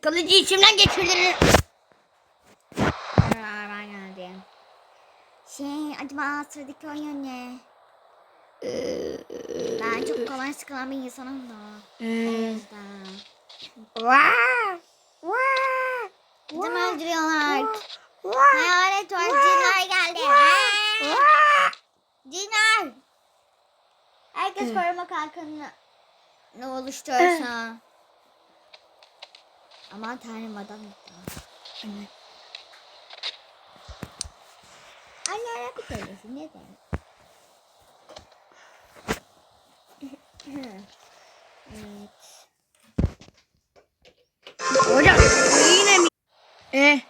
Kılıcı içimden geçiririm. Merhaba ben geldim. Şey acaba sıradaki oyun ne? Ben çok kolay sıkılan bir insanım da. O Ee, yüzden. Vaa! Vaa! Bizim öldürüyorlar. Hayalet var. Cinler geldi. Cinler. Herkes koruma kalkanını ne oluşturursa. Aman tanrım adam gitti. Anne. Anne ne söylesin ne demek? evet. Hocam yine mi? Eh.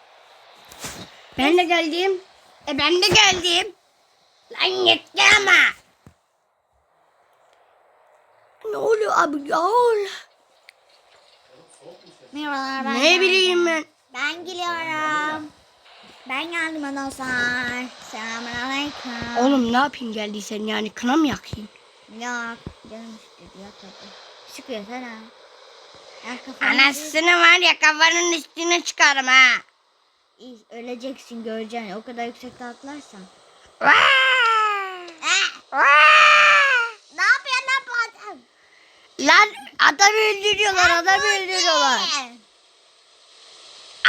Ben de geldim. E ben de geldim. Lan yetti ama. Ne oluyor abi ya? Merhabalar ben Ne bileyim ben. Ben geliyorum. Ben geldim arkadaşlar. Selamünaleyküm. Oğlum ne yapayım geldiysen yani kına mı yakayım? Yok. Canım istedi ya tabii. Sıkıyor sana. Anasını var ya kafanın üstüne çıkarım ha. İyi, öleceksin göreceksin. O kadar yüksekte atlarsan. Vaa! Vaa! Ne yapıyorsun lan bu adam? Lan adamı öldürüyorlar adamı öldürüyorlar.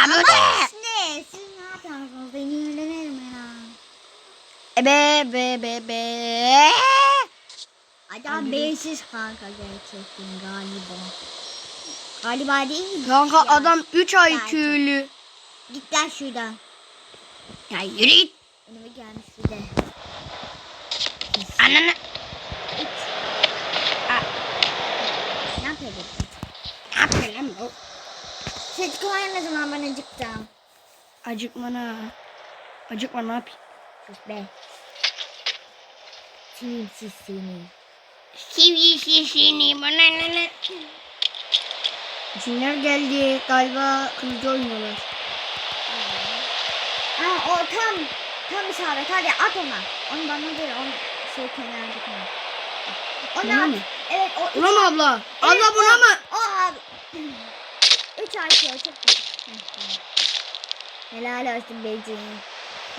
Ama ne? ne? Siz ne yapıyorsunuz? Beni öğrenirim ya. E Be be be. Adam beysiz kanka gerçekten galiba. Galiba değil mi? Kanka Ya, adam 3 ay Belki. köylü. Git lan şuradan. Ya yürü git. Önüme gelmiş bir de. Ananı. Ne yapıyordun? Ne yapıyor lan bu? Kolay ne zaman ben acıktım. Acıkmana. Acıkma ne yapayım? Sus be. Sevimsiz seni. Sivi sisini bana ne ne. Cinler geldi. Galiba kılıcı oynuyorlar. Aa, o tam tam isabet. Hadi at ona. Onu bana değil. Onu şey kenarda koy. Onu Buna at. mı? Evet o mı abla? Evet, Abla buna o- mı? O abi. Üç ay şey çok güzel. Helal olsun beciğim.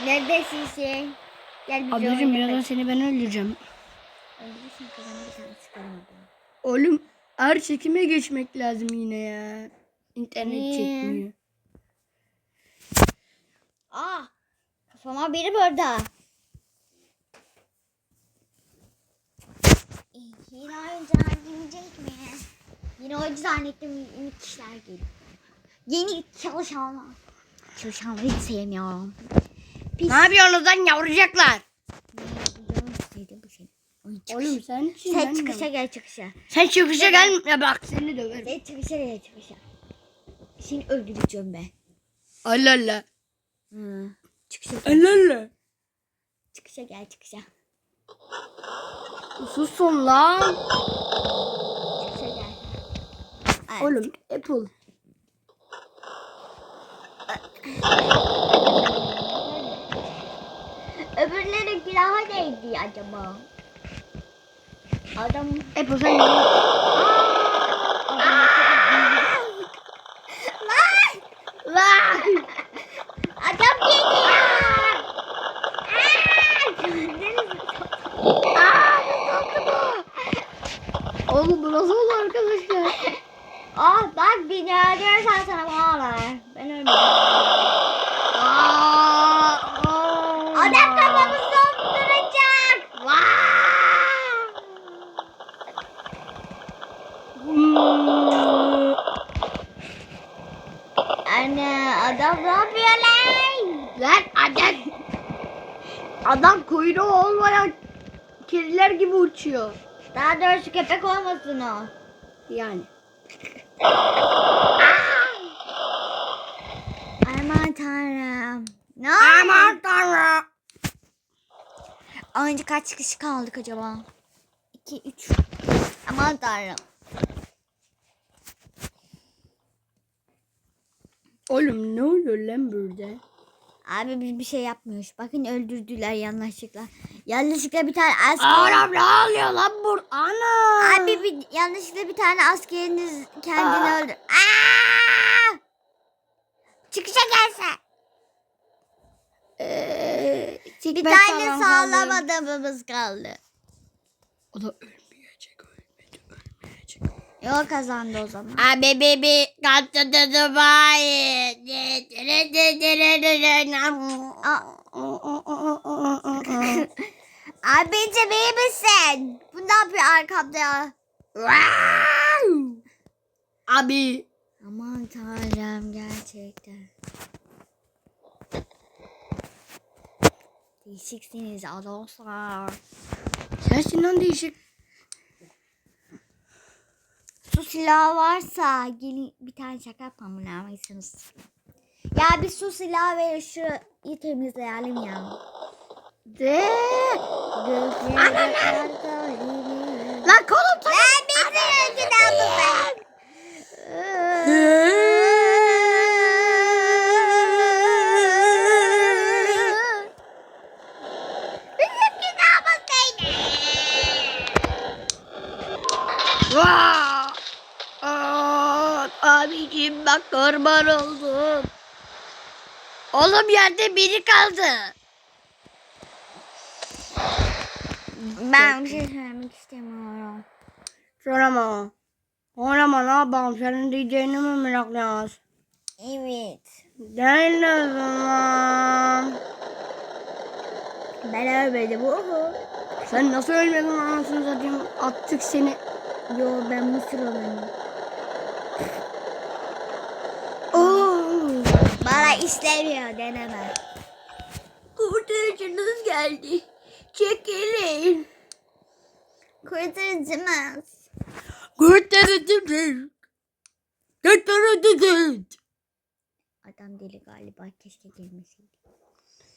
Neredesin sen? Gel bir Ablacığım birazdan seni ben öldüreceğim. Öldürürsün kafana bir tane sıkarım adamı. Oğlum her çekime geçmek lazım yine ya. İnternet Niye? çekmiyor. Aa! Kafama biri burada. Yine oyuncular gelecek mi? Yine oyuncu zannettim yeni kişiler geliyor. Yeni çalışanlar. Çalışanları hiç sevmiyorum. Pis. Ne yapıyorsunuz lan yavrucaklar? Oğlum sen? Sen çıkışa gel çıkışa. Sen çıkışa gel. Ya bak seni döverim. Sen çıkışa gel çıkışa. Seni öldüreceğim ben. Allah Allah. Hı. Çıkışa gel. Allah Allah. Çıkışa gel çıkışa. Susun lan. Evet. Oğlum Apple. Öbürleri günaha neydi acaba? Adam... Apple sen? Lan! Lan! Adam geliyor! Aa! Oğlum bu nasıl oldu arkadaşlar? Ah bak beni öldürürsen sana bağlar. Ben ölmedim. Adam kafamı sokturacak. Vaa! Hmm. Anne adam ne yapıyor lan? Lan adam. Adam kuyruğu olmayan kediler gibi uçuyor. Daha doğrusu köpek olmasın o. Yani. Aman tanrım. Ne Aman tanrım. Önce kaç kişi kaldık acaba? 2, 3. Aman tanrım. Oğlum ne oluyor lan burada? Abi biz bir şey yapmıyoruz. Bakın öldürdüler yanlışlıkla. Yanlışlıkla bir tane asker... Oğlum ne oluyor lan bur? Ana! Abi bir, yanlışlıkla bir tane askeriniz kendini Aa. öldür. Aa! Çıkışa gelse. Ee, bir tane sağlam adamımız kaldı. O da ölmüş. Yok kazandı o zaman. Abi bebi kaçtı Dubai. Abicim iyi misin? Bu ne yapıyor arkamda ya? Abi. Aman tanrım gerçekten. Değişiksiniz adamlar. Sensin lan değişik. Su silahı varsa gelin bir tane şaka yapmam lazımsınız. Ya bir su silahı verin şurayı temizleyelim ya. De. Gözleri Lan kolum tak. Ben bir önceden bu abicim bak kurban oldum. Oğlum yerde biri kaldı. Ben bir şey söylemek istemiyorum. Söyleme. Söyleme ne yapalım senin diyeceğini mi meraklıyoruz? Evet. Değil o zaman. Ben ölmedim. Uhu. Sen nasıl ölmedin anasını satayım attık seni. Yo ben mısır olanım. Oo. Bana istemiyor deneme. Kurtarıcınız geldi. Çekilin. Kurtarıcımız. Kurtarıcınız. Kurtarıcınız. Adam deli galiba keşke gelmeseydi.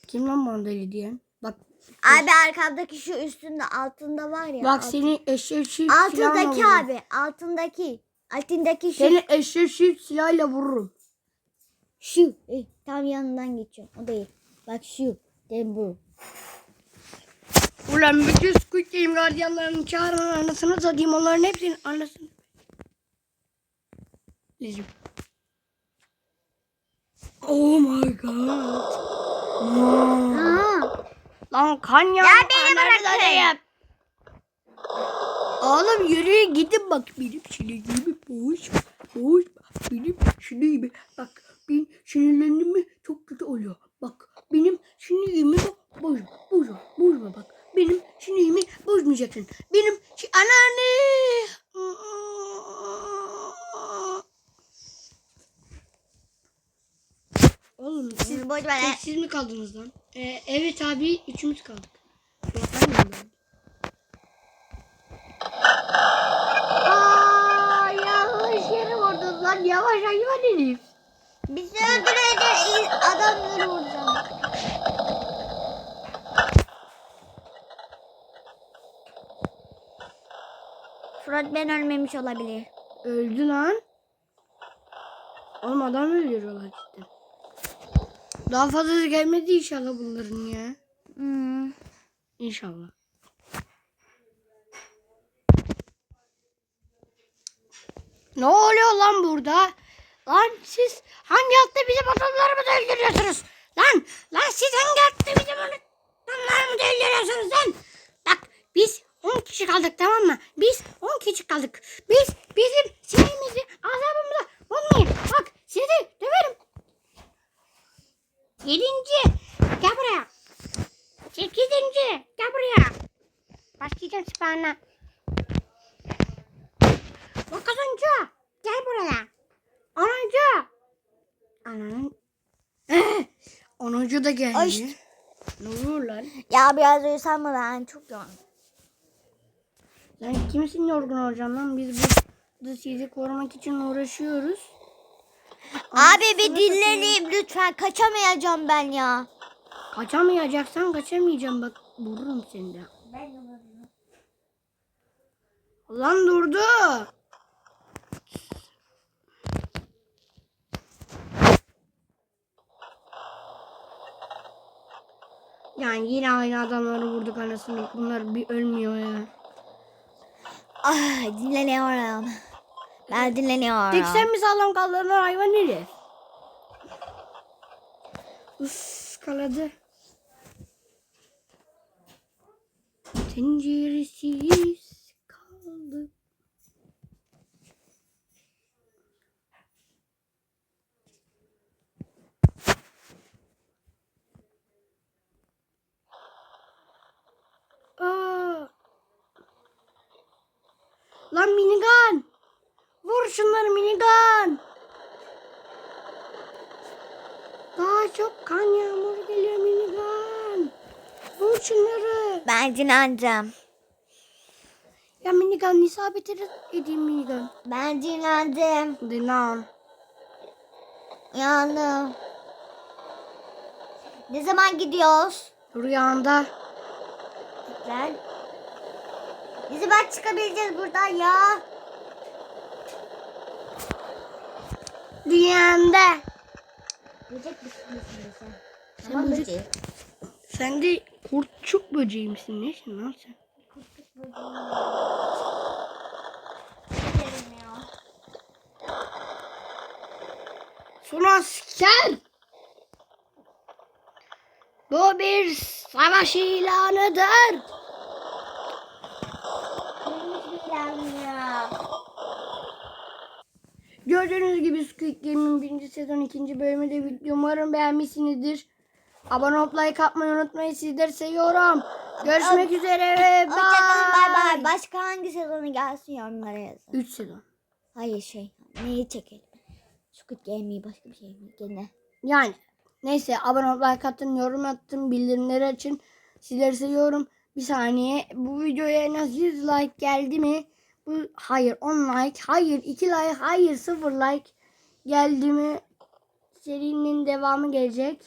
Kim lan bana deli diyen? Bak Abi arkamdaki şu üstünde altında var ya. bak alt- seni eşek şif altındaki abi altındaki. Altındaki şu. Seni eşek şif silahla vururum. Şu. Eh, tam yanından geçiyor. O değil. Bak şu. Dem bu. Ulan bütün Squid Game radyanlarını çağırın anasını satayım onların hepsinin anasını. Lizim. Oh my god. Aa. Lan kan ya. Ya beni bırakın. Oğlum yürüyün gidin bak benim sinirlerimi boğuş. Boğuş. Benim sinirimi bak benim sinirlerimi çok kötü oluyor. Bak benim sinirimi bak bozma bozma bozma bak. Benim sinirimi bozmayacaksın. Benim si anneanne. Oğlum Siz boş ver. Siz mi kaldınız lan? Ee, evet abi üçümüz kaldık. Şu an ben yanlış yere vurdun lan. Yavaş hayvan herif. Bizi adamları vuracağım. Fırat ben ölmemiş olabilir. Öldü lan. Oğlum adam öldürüyorlar cidden. Daha fazlası gelmedi inşallah bunların ya. Hmm. İnşallah. Ne oluyor lan burada? Lan siz hangi altta bizim adamlarımızı öldürüyorsunuz? Lan, lan siz hangi altta bizim adamlarımızı öldürüyorsunuz lan? Bak biz 10 kişi kaldık tamam mı? Biz 10 kişi kaldık. Biz bizim sinirimizi azabımıza bulmayın. Bak sizi döverim. Yedinci gel buraya. Sekizinci gel buraya. Başlayacağım sipahına. Dokuzuncu gel buraya. Onuncu. Ananın. Onuncu da geldi. Ay. Ne oluyor lan? Ya biraz uyusam mı ben çok yorgunum. Sen kimsin yorgun olacaksın lan? Biz burada sizi korumak için uğraşıyoruz. Abi bir dinleneyim lütfen kaçamayacağım ben ya. Kaçamayacaksan kaçamayacağım bak vururum seni de. Lan durdu. Yani yine aynı adamları vurduk anasını. Bunlar bir ölmüyor ya. Ah dinleniyorum. Ben dinleniyorum. Tek sen mi sağlam kaldın lan hayvan herif? Uf kaladı. Penceresiz kaldı. Aa. Lan minigun. Vur şunları minigun. Daha çok kan yağmuru geliyor minigun. Vur şunları. Ben dinlendim. Ya minigun isabet edeyim minigun. Ben dinlendim. Dinan. Uyandım. Ne zaman gidiyoruz? Rüyanda. Güzel. Ne zaman çıkabileceğiz buradan ya? Rüyanda. Böcek misin sen? Sen Tamam böcek- böcek. Sen de kurtçuk böceği misin? Nesin lan sen? Kurtçuk böceği. Gidelim ya. Son asker. Bu bir savaş ilanıdır. Neymiş bir ya? Gördüğünüz gibi Squid Game'in birinci sezon ikinci bölümü de bitti. Umarım beğenmişsinizdir. Abone olup like atmayı unutmayın. Sizleri seviyorum. Görüşmek üzere ve Hoşçakalın bay bay. bye. Başka hangi sezonu gelsin yorumlara yazın. 3 sezon. Hayır şey. Neyi çekelim? Squid Game mi başka bir şey mi? Gene. Yani neyse abone olup like atın, yorum attın, bildirimleri açın. Sizleri seviyorum. Bir saniye. Bu videoya en az 100 like geldi mi? Bu hayır 10 like, hayır 2 like, hayır 0 like geldi mi? Serinin devamı gelecek.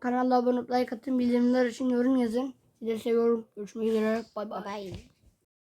Kanala abone olup like atın, bildirimler açın, yorum yazın. Sizleri seviyorum. Görüşmek üzere. Bay bay.